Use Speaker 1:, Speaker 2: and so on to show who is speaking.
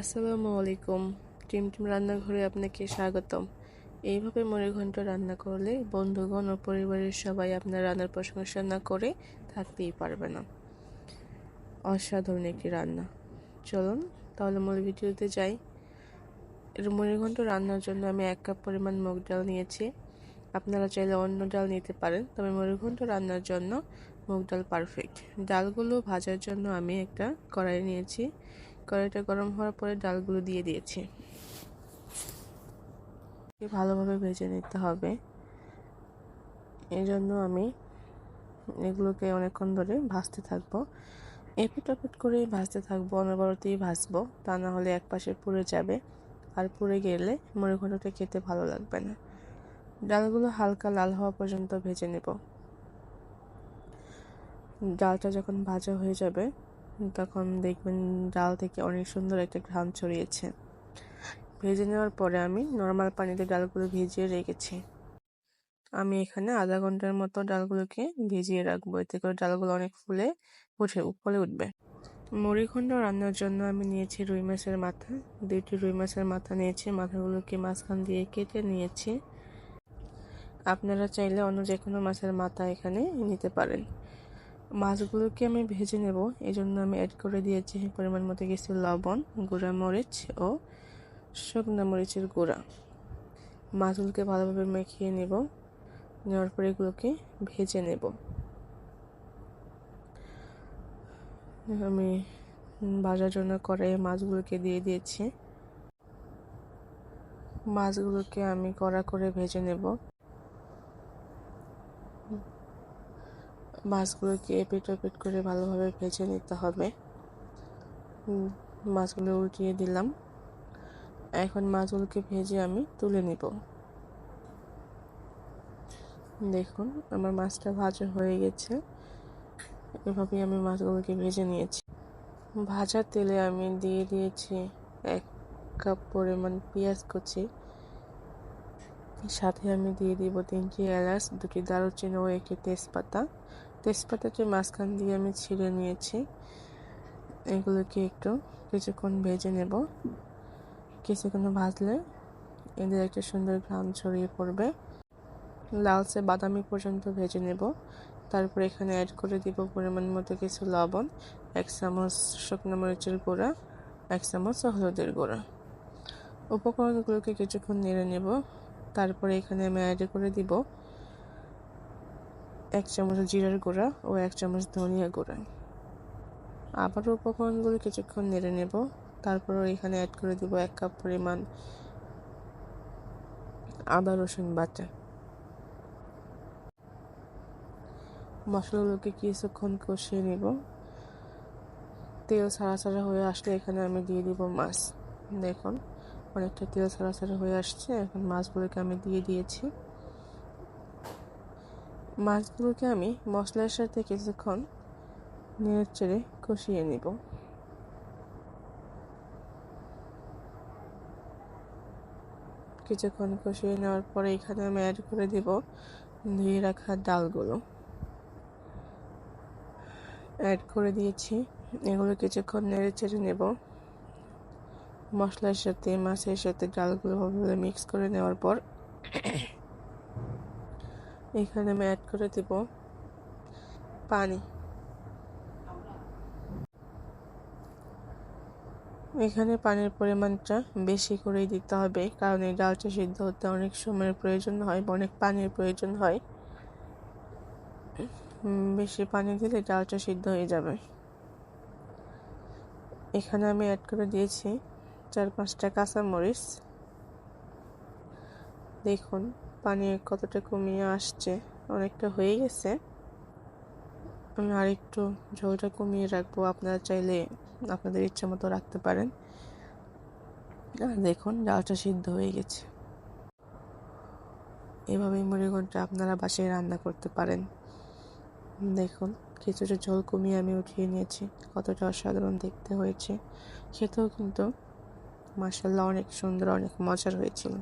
Speaker 1: আসসালামু আলাইকুম। Team team রান্নাঘরে আপনাকে স্বাগতম। এইভাবে মুড়ি ঘন্ট রান্না করলে বন্ধুগণ ও পরিবারের সবাই আপনার রান্নার প্রশংসা না করে থাকতেই পারবে না। অসাধারণ একটি রান্না। চলুন তাহলে মূল ভিডিওতে যাই। মুড়ি ঘন্ট রান্নার জন্য আমি এক কাপ পরিমাণ মুগ ডাল নিয়েছি। আপনারা চাইলে অন্য ডাল নিতে পারেন, তবে মুড়ি ঘন্ট রান্নার জন্য মুগ ডাল পারফেক্ট ডালগুলো ভাজার জন্য আমি একটা কড়াই নিয়েছি। কড়াইটা গরম হওয়ার পরে ডালগুলো দিয়ে দিয়েছি। ভালোভাবে ভেজে নিতে হবে। এই জন্য আমি এগুলোকে অনেকক্ষণ ধরে ভাজতে থাকব। এপিট ওপিট করে ভাজতে থাকব, অনবরতেই ভাজবো। তা না হলে এক পাশে পুড়ে যাবে আর পুড়ে গেলে মুড়ি ঘন্টটা খেতে ভালো লাগবে না। ডালগুলো হালকা লাল হওয়া পর্যন্ত ভেজে নেব। ডালটা যখন ভাজা হয়ে যাবে তখন দেখবেন ডাল থেকে অনেক সুন্দর একটা ঘ্রাণ ছড়িয়েছে। ভেজে নেওয়ার পরে আমি নর্মাল পানিতে ডালগুলো ভিজিয়ে রেখেছি। আমি এখানে আধা ঘণ্টার মতো ডালগুলোকে ভিজিয়ে রাখব। এতে করে ডালগুলো অনেক ফুলে, উঠে উপরে উঠবে। মুড়িখণ্ড রান্নার জন্য আমি নিয়েছি রুই মাছের মাথা। দুইটি রুই মাছের মাথা নিয়েছি, মাথাগুলোকে মাঝখান দিয়ে কেটে নিয়েছি। আপনারা চাইলে অন্য যে কোনো মাছের মাথা এখানে নিতে পারেন। মাছগুলোকে আমি ভেজে নেব। এই জন্য আমি অ্যাড করে দিয়েছি পরিমাণ মতো কিছু লবণ, গুঁড়া মরিচ ও শুকনো মরিচের গুঁড়া। মাছগুলোকে ভালোভাবে মেখিয়ে নেব। নেওয়ার পরে এগুলোকে ভেজে নেব। আমি ভাজার জন্য কড়াইয়ে মাছগুলোকে দিয়ে দিয়েছি। মাছগুলোকে আমি কড়া করে ভেজে নেব। মাছগুলোকে এপিট ওপিট করে ভালোভাবে ভেজে নিতে হবে। মাছগুলো উল্টিয়ে দিলাম। এখন মাছগুলোকে ভেজে আমি তুলে নিব। দেখুন, আমার মাছটা ভাজা হয়ে গেছে। এভাবেই আমি মাছগুলোকে ভেজে নিয়েছি। ভাজা তেলে আমি দিয়ে দিয়েছি এক কাপ পরিমাণ পেঁয়াজ কুচি। সাথে আমি দিয়ে দিব তিনটি এলাচ, দুটি দারুচিনি ও একটি তেজপাতা। তেজপাতাটি মাঝখান দিয়ে আমি ছিঁড়ে নিয়েছি, এগুলোকে একটু কিছুক্ষণ ভেজে নেব। কিছুক্ষণ ভাজলে এদের একটা সুন্দর ঘ্রাম ছড়িয়ে পড়বে। লালচে বাদামি পর্যন্ত ভেজে নেব। তারপর এখানে অ্যাড করে দিব পরিমাণ মতো কিছু লবণ, এক চামচ শুকনো মরিচের গুঁড়া, এক চামচ হলুদের গুঁড়া। উপকরণগুলোকে কিছুক্ষণ নেড়ে নেব। তারপরে এখানে আমি অ্যাড করে দিব এক চামচ জিরার গুঁড়া ও এক চামচ ধনিয়া গুঁড়া। আবারও উপকরণগুলো কিছুক্ষণ নেড়ে নেব। তারপর এখানে অ্যাড করে দিব এক কাপ পরিমাণ আদা রসুন বাটা। মশলাগুলোকে কিছুক্ষণ কষিয়ে নেব। তেল ছাড়া ছাড়া হয়ে আসলে এখানে আমি দিয়ে দিব মাছ। দেখুন, অনেকটা তেল ছাড়া ছাড়া হয়ে আসছে। এখন মাছগুলোকে আমি দিয়ে দিয়েছি। মাছগুলোকে আমি মশলার সাথে কিছুক্ষণ নেড়ে চেড়ে কষিয়ে নিব। কিছুক্ষণ কষিয়ে নেওয়ার পরে এখানে আমি অ্যাড করে দিব ধুয়ে রাখা ডালগুলো। অ্যাড করে দিয়েছি। এগুলো কিছুক্ষণ নেড়ে চেড়ে নেব। মশলার সাথে, মাছের সাথে ডালগুলো মিক্স করে নেওয়ার পর এখানে আমি অ্যাড করে দেব পানি। এখানে পানির পরিমাণটা বেশি করেই দিতে হবে, কারণ এই ডালটা সিদ্ধ হতে অনেক সময়ের প্রয়োজন হয় অনেক পানির প্রয়োজন হয়। বেশি পানি দিলে ডালটা সিদ্ধ হয়ে যাবে। এখানে আমি অ্যাড করে দিয়েছি চার পাঁচটা কাঁচামরিচ। দেখুন পানি কতটা কমিয়ে আসছে, অনেকটা হয়ে গেছে। আমি আরেকটু ঝোলটা কমিয়ে রাখব, আপনারা চাইলে আপনাদের ইচ্ছা মতো রাখতে পারেন। দেখুন, ডালটা সিদ্ধ হয়ে গেছে। এভাবেই মুড়িঘণ্টা আপনারা বাসায় রান্না করতে পারেন। দেখুন, কিছুটা ঝোল কমিয়ে আমি উঠিয়ে নিয়েছি, কতটা অসাধারণ দেখতে হয়েছে। খেতেও কিন্তু মাসাল্লাহ অনেক সুন্দর, অনেক মজার হয়েছিল।